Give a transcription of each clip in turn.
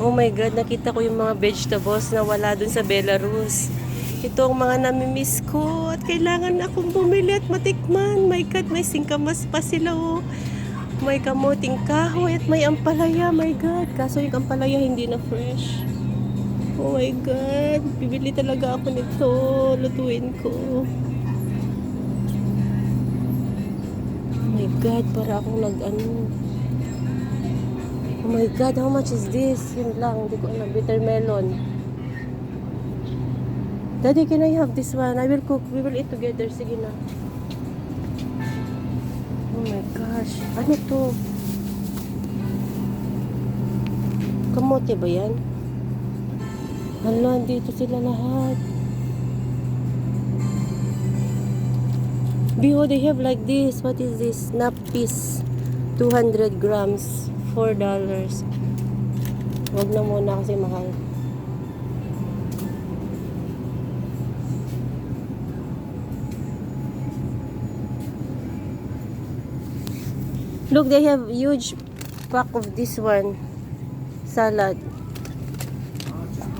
Oh my God, nakita ko yung mga vegetables na wala dun sa Belarus. Ito ang mga namimiss ko at kailangan akong bumili at matikman. My God, may singkamas pa sila oh. May kamuting kahoy at may ampalaya. My God, kaso yung ampalaya hindi na fresh. Oh my God, bibili talaga ako nito. Lutuin ko. Oh my God, para akong nag-ano. Oh my God, how much is this? Yun lang, hindi ko alam. Bitter melon. Daddy, can I have this one? I will cook. We will eat together. Sige na. Oh my gosh. Ano to? Kamote ba yan? Hala, dito sila lahat. Biho, they have like this. What is this? Napis. 200 grams. $4. Huwag na muna kasi mahal. Look, they have huge pack of this one. Salad.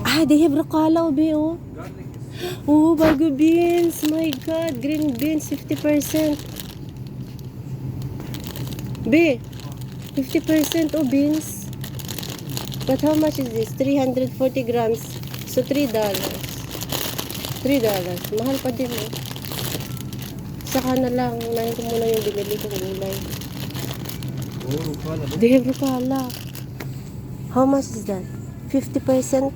Ah, they have rocala, obe, oh. Oh, bago beans. My God, green beans, 50%. Be, 50% oh, beans. But how much is this? 340 grams. So, $3. $3. Mahal pa din, eh. Saka na lang, unahin ko muna yung binili kong gulay. Oh, Rukala. Have Rukala. How much is that? 50%?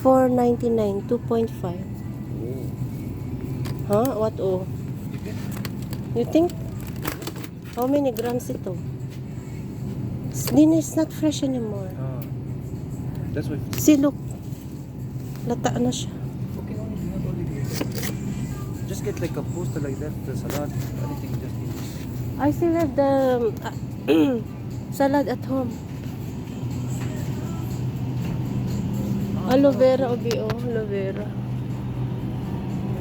4.99, 2.5. Oh. Huh? What oh? You think? How many grams ito? It's- Din is not fresh anymore. Ah. That's why. See, look. Lata na siya. Okay, only not only this. Just get like a poster like that, the salad, anything, just this. I still have the um, salad at home. Aloe vera, oh. Aloe vera.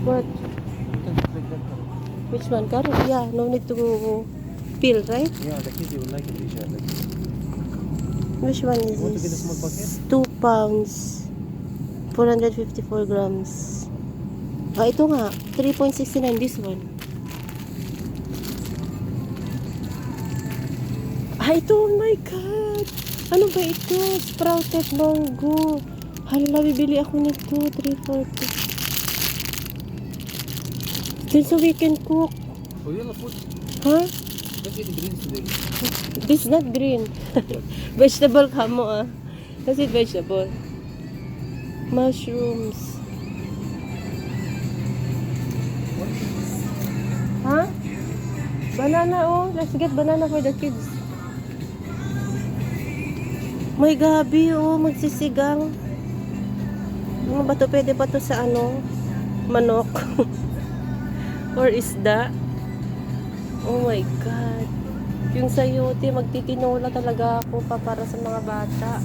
What? Like. Which one? Carrot? Yeah, no need to peel, right? Yeah, kids they will like it, Isha. Like, Which one is this? get a small packet? Two pounds. 454 grams. Ah, ito nga. 3.69 this one. Ah, ito. Oh my God. Ano ba ito? Sprouted mango. Hala, bibili ako nito. 340. Then so we can cook. oh, have food. Huh? Eat greens today. This is not green. vegetable ka mo ah. Kasi vegetable. Mushrooms. Ha? Banana oh. Let's get banana for the kids. May gabi oh. Magsisigang. Ano ba to? Pwede ba to sa ano? Manok? Or isda? Oh my God. Yung sayote, magtitinola talaga ako pa para sa mga bata.